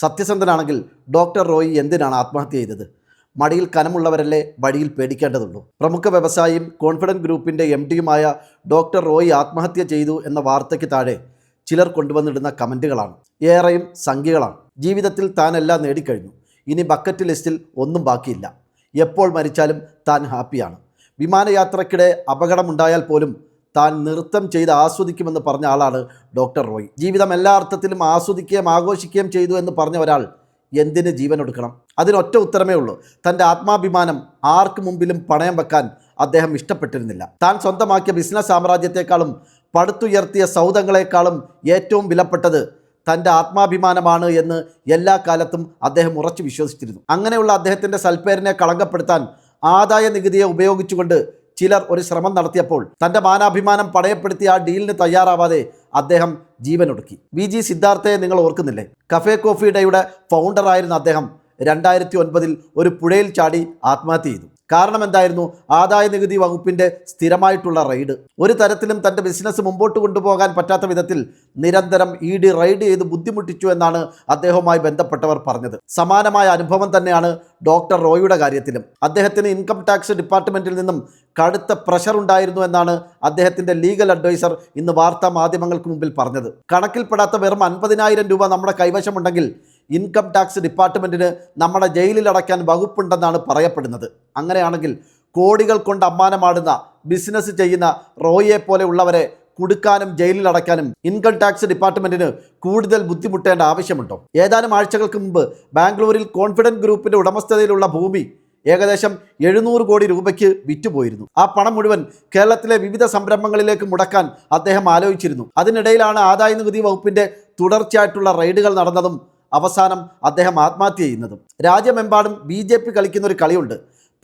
സത്യസന്ധനാണെങ്കിൽ doctor Roy എന്തിനാണ് ആത്മഹത്യ ചെയ്തത്? മടിയിൽ കനമുള്ളവരല്ലേ വഴിയിൽ പേടിക്കേണ്ടതുള്ളൂ? പ്രമുഖ വ്യവസായിയും കോൺഫിഡന്റ് ഗ്രൂപ്പിന്റെ എം ഡിയുമായ ഡോക്ടർ റോയി ആത്മഹത്യ ചെയ്തു എന്ന വാർത്തയ്ക്ക് താഴെ ചിലർ കൊണ്ടുവന്നിടുന്ന കമന്റുകളാണ്. ഏറെയും സംഖ്യകളാണ്. ജീവിതത്തിൽ താനെല്ലാം നേടിക്കഴിഞ്ഞു. ഇനി ബക്കറ്റ് ലിസ്റ്റിൽ ഒന്നും ബാക്കിയില്ല. എപ്പോൾ മരിച്ചാലും താൻ ഹാപ്പിയാണ്. വിമാനയാത്രയ്ക്കിടെ അപകടമുണ്ടായാൽ പോലും താൻ നൃത്തം ചെയ്ത് ആസ്വദിക്കുമെന്ന് പറഞ്ഞ ആളാണ് ഡോക്ടർ റോയ്. ജീവിതം എല്ലാ അർത്ഥത്തിലും ആസ്വദിക്കുകയും ആഘോഷിക്കുകയും ചെയ്തു എന്ന് പറഞ്ഞ ഒരാൾ എന്തിന് ജീവൻ എടുക്കണം അതിനൊറ്റ ഉത്തരമേ ഉള്ളൂ. തന്റെ ആത്മാഭിമാനം ആർക്ക് മുമ്പിലും പണയം വെക്കാൻ അദ്ദേഹം ഇഷ്ടപ്പെട്ടിരുന്നില്ല. താൻ സ്വന്തമാക്കിയ ബിസിനസ് സാമ്രാജ്യത്തെക്കാളും പടുത്തുയർത്തിയ സൗദങ്ങളെക്കാളും ഏറ്റവും വിലപ്പെട്ടത് തന്റെ ആത്മാഭിമാനമാണ് എന്ന് എല്ലാ കാലത്തും അദ്ദേഹം ഉറച്ചു വിശ്വസിച്ചിരുന്നു. അങ്ങനെയുള്ള അദ്ദേഹത്തിന്റെ സൽപ്പേരിനെ കളങ്കപ്പെടുത്താൻ ആദായ നികുതിയെ ഉപയോഗിച്ചുകൊണ്ട് ചിലർ ഒരു ശ്രമം നടത്തിയപ്പോൾ തന്റെ മാനാഭിമാനം പടയപ്പെടുത്തി ആ ഡീലിന് തയ്യാറാവാതെ അദ്ദേഹം ജീവനൊടുക്കി. വി. ജി. സിദ്ധാർത്ഥയെ നിങ്ങൾ ഓർക്കുന്നില്ലേ? കഫേ കോഫി ഡേയുടെ ഫൗണ്ടറായിരുന്ന അദ്ദേഹം രണ്ടായിരത്തി ഒൻപതിൽ ഒരു പുഴയിൽ ചാടി ആത്മഹത്യ ചെയ്തു. കാരണം എന്തായിരുന്നു? ആദായ നികുതി വകുപ്പിന്റെ സ്ഥിരമായിട്ടുള്ള റെയ്ഡ്. ഒരു തരത്തിലും തന്റെ ബിസിനസ് മുമ്പോട്ട് കൊണ്ടുപോകാൻ പറ്റാത്ത വിധത്തിൽ നിരന്തരം ഇ ഡി റെയ്ഡ് ചെയ്ത് ബുദ്ധിമുട്ടിച്ചു എന്നാണ് അദ്ദേഹവുമായി ബന്ധപ്പെട്ടവർ പറഞ്ഞത്. സമാനമായ അനുഭവം തന്നെയാണ് ഡോക്ടർ റോയുടെ കാര്യത്തിലും. അദ്ദേഹത്തിന് ഇൻകം ടാക്സ് ഡിപ്പാർട്ട്മെന്റിൽ നിന്നും കടുത്ത പ്രഷർ ഉണ്ടായിരുന്നു എന്നാണ് അദ്ദേഹത്തിന്റെ ലീഗൽ അഡ്വൈസർ ഇന്ന് വാർത്താ മാധ്യമങ്ങൾക്ക് മുമ്പിൽ പറഞ്ഞത്. കണക്കിൽപ്പെടാത്ത വെറും അൻപതിനായിരം രൂപ നമ്മുടെ കൈവശമുണ്ടെങ്കിൽ ഇൻകം ടാക്സ് ഡിപ്പാർട്ട്മെന്റിന് നമ്മുടെ ജയിലിൽ അടയ്ക്കാൻ വകുപ്പുണ്ടെന്നാണ് പറയപ്പെടുന്നത്. അങ്ങനെയാണെങ്കിൽ കോടികൾ കൊണ്ട് അമ്മാനമാടുന്ന ബിസിനസ് ചെയ്യുന്ന റോയെ പോലെയുള്ളവരെ കുടുക്കാനും ജയിലിൽ അടയ്ക്കാനും ഇൻകം ടാക്സ് ഡിപ്പാർട്ട്മെന്റിന് കൂടുതൽ ബുദ്ധിമുട്ടേണ്ട ആവശ്യമുണ്ടോ? ഏതാനും ആഴ്ചകൾക്ക് മുമ്പ് ബാംഗ്ലൂരിൽ കോൺഫിഡന്റ് ഗ്രൂപ്പിന്റെ ഉടമസ്ഥതയിലുള്ള ഭൂമി ഏകദേശം എഴുന്നൂറ് കോടി രൂപയ്ക്ക് വിറ്റുപോയിരുന്നു. ആ പണം മുഴുവൻ കേരളത്തിലെ വിവിധ സംരംഭങ്ങളിലേക്ക് മുടക്കാൻ അദ്ദേഹം ആലോചിച്ചിരുന്നു. അതിനിടയിലാണ് ആദായ നികുതി വകുപ്പിന്റെ തുടർച്ചയായിട്ടുള്ള റെയ്ഡുകൾ നടന്നതും അവസാനം അദ്ദേഹം ആത്മഹത്യ ചെയ്യുന്നതും. രാജ്യമെമ്പാടും ബി ജെ പി കളിക്കുന്ന ഒരു കളിയുണ്ട്.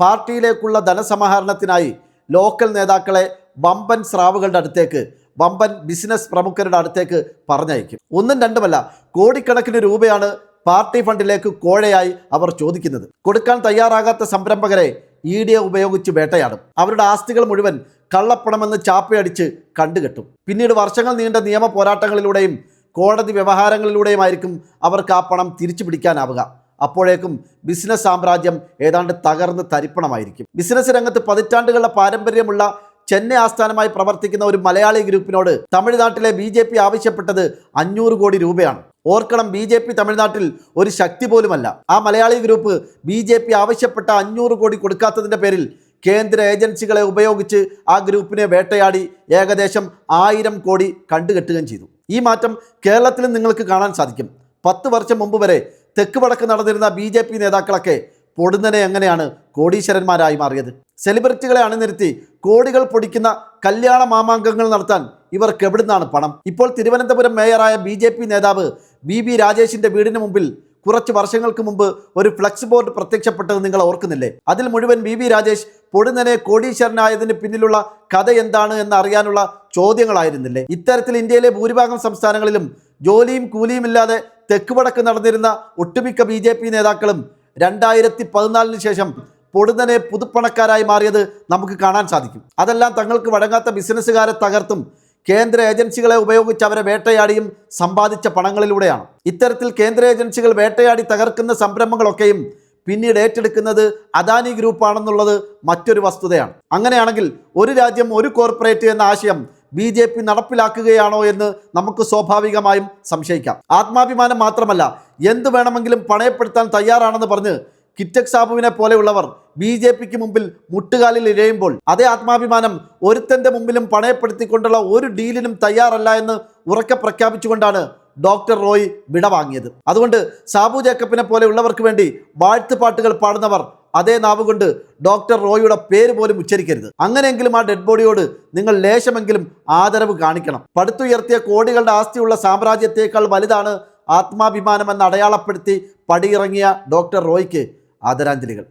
പാർട്ടിയിലേക്കുള്ള ധനസമാഹരണത്തിനായി ലോക്കൽ നേതാക്കളെ വമ്പൻ സ്രാവുകളുടെ അടുത്തേക്ക് വമ്പൻ ബിസിനസ് പ്രമുഖരുടെ അടുത്തേക്ക് പറഞ്ഞയക്കും. ഒന്നും രണ്ടുമല്ല കോടിക്കണക്കിന് രൂപയാണ് പാർട്ടി ഫണ്ടിലേക്ക് കോഴയായി അവർ ചോദിക്കുന്നത്. കൊടുക്കാൻ തയ്യാറാകാത്ത സംരംഭകരെ ഇ ഡിയെ ഉപയോഗിച്ച് വേട്ടയാടും. അവരുടെ ആസ്തികൾ മുഴുവൻ കള്ളപ്പണമെന്ന് ചാപ്പയടിച്ച് കണ്ടുകെട്ടും. പിന്നീട് വർഷങ്ങൾ നീണ്ട നിയമ പോരാട്ടങ്ങളിലൂടെയും കോടതി വ്യവഹാരങ്ങളിലൂടെയുമായിരിക്കും അവർക്ക് ആ പണം തിരിച്ചു പിടിക്കാനാവുക. അപ്പോഴേക്കും ബിസിനസ് സാമ്രാജ്യം ഏതാണ്ട് തകർന്ന് തരിപ്പണമായിരിക്കും. ബിസിനസ് രംഗത്ത് പതിറ്റാണ്ടുകളുടെ പാരമ്പര്യമുള്ള ചെന്നൈ ആസ്ഥാനമായി പ്രവർത്തിക്കുന്ന ഒരു മലയാളി ഗ്രൂപ്പിനോട് തമിഴ്നാട്ടിലെ ബി ജെ പി ആവശ്യപ്പെട്ടത് അഞ്ഞൂറ് കോടി രൂപയാണ്. ഓർക്കണം ബി ജെ പി തമിഴ്നാട്ടിൽ ഒരു ശക്തി പോലുമല്ല. ആ Malayali group B J P ആവശ്യപ്പെട്ട അഞ്ഞൂറ് കോടി കൊടുക്കാത്തതിന്റെ പേരിൽ കേന്ദ്ര ഏജൻസികളെ ഉപയോഗിച്ച് ആ ഗ്രൂപ്പിനെ വേട്ടയാടി ഏകദേശം ആയിരം കോടി കണ്ടുകെട്ടുകയും ചെയ്തു. ഈ മാറ്റം കേരളത്തിലും നിങ്ങൾക്ക് കാണാൻ സാധിക്കും. പത്ത് വർഷം മുമ്പ് വരെ തെക്ക് വടക്ക് നടന്നിരുന്ന ബി ജെ പി നേതാക്കളൊക്കെ പൊടുന്നനെ എങ്ങനെയാണ് കോടീശ്വരന്മാരായി മാറിയത്? സെലിബ്രിറ്റികളെ അണിനിരത്തി കോടികൾ പൊടിക്കുന്ന കല്യാണ മാമാങ്കങ്ങൾ നടത്താൻ ഇവർക്ക് എവിടുന്നാണ് പണം? ഇപ്പോൾ തിരുവനന്തപുരം മേയറായ ബി ജെ പി നേതാവ് ബി ബി രാജേഷിന്റെ വീടിന് മുമ്പിൽ കുറച്ച് വർഷങ്ങൾക്ക് മുമ്പ് ഒരു ഫ്ലക്സ് ബോർഡ് പ്രത്യക്ഷപ്പെട്ടത് നിങ്ങൾ ഓർക്കുന്നില്ലേ? അതിൽ മുഴുവൻ ബി ബി രാജേഷ് പൊടുന്നനെ കോടീശ്വരനായതിന് പിന്നിലുള്ള കഥ എന്താണ് എന്ന് അറിയാനുള്ള ചോദ്യങ്ങളായിരുന്നില്ലേ? ഇത്തരത്തിൽ ഇന്ത്യയിലെ ഭൂരിഭാഗം സംസ്ഥാനങ്ങളിലും ജോലിയും കൂലിയും ഇല്ലാതെ തെക്ക് വടക്ക് നടന്നിരുന്ന ഒട്ടുമിക്ക ബി ജെ പി നേതാക്കളും രണ്ടായിരത്തി പതിനാലിന് ശേഷം പൊടുന്നനെ പുതുപ്പണക്കാരായി മാറിയത് നമുക്ക് കാണാൻ സാധിക്കും. അതെല്ലാം തങ്ങൾക്ക് വഴങ്ങാത്ത ബിസിനസ്സുകാരെ തകർത്തും കേന്ദ്ര ഏജൻസികളെ ഉപയോഗിച്ച് അവരെ വേട്ടയാടിയും സമ്പാദിച്ച പണങ്ങളിലൂടെയാണ്. ഇത്തരത്തിൽ കേന്ദ്ര ഏജൻസികൾ വേട്ടയാടി തകർക്കുന്ന സംരംഭങ്ങളൊക്കെയും പിന്നീട് ഏറ്റെടുക്കുന്നത് അദാനി ഗ്രൂപ്പാണെന്നുള്ളത് മറ്റൊരു വസ്തുതയാണ്. അങ്ങനെയാണെങ്കിൽ ഒരു രാജ്യം ഒരു കോർപ്പറേറ്റ് എന്ന ആശയം ബി ജെ പി നടപ്പിലാക്കുകയാണോ എന്ന് നമുക്ക് സ്വാഭാവികമായും സംശയിക്കാം. ആത്മാഭിമാനം മാത്രമല്ല എന്ത് വേണമെങ്കിലും പണയപ്പെടുത്താൻ തയ്യാറാണെന്ന് പറഞ്ഞ് കിറ്റക് സാബുവിനെ പോലെയുള്ളവർ ബി ജെ പിക്ക് മുമ്പിൽ മുട്ടുകാലിൽ ഇഴയുമ്പോൾ അതേ ആത്മാഭിമാനം ഒരുത്തന്റെ മുമ്പിലും പണയപ്പെടുത്തിക്കൊണ്ടുള്ള ഒരു ഡീലിനും തയ്യാറല്ല എന്ന് ഉറക്കെ പ്രഖ്യാപിച്ചുകൊണ്ടാണ് ഡോക്ടർ റോയ് വിട വാങ്ങിയത് അതുകൊണ്ട് സാബു ജേക്കബിനെ പോലെയുള്ളവർക്ക് വേണ്ടി വാഴ്ത്തുപാട്ടുകൾ പാടുന്നവർ അതേ നാവ് കൊണ്ട് ഡോക്ടർ റോയിയുടെ പേര് പോലും ഉച്ചരിക്കരുത്. അങ്ങനെയെങ്കിലും ആ ഡെഡ് ബോഡിയോട് നിങ്ങൾ ലേശമെങ്കിലും ആദരവ് കാണിക്കണം. പടുത്തുയർത്തിയ കോടികളുടെ ആസ്തിയുള്ള സാമ്രാജ്യത്തേക്കാൾ വലുതാണ് ആത്മാഭിമാനം എന്ന് അടയാളപ്പെടുത്തി പടിയിറങ്ങിയ ഡോക്ടർ റോയ്ക്ക് ആദരാഞ്ജലികൾ.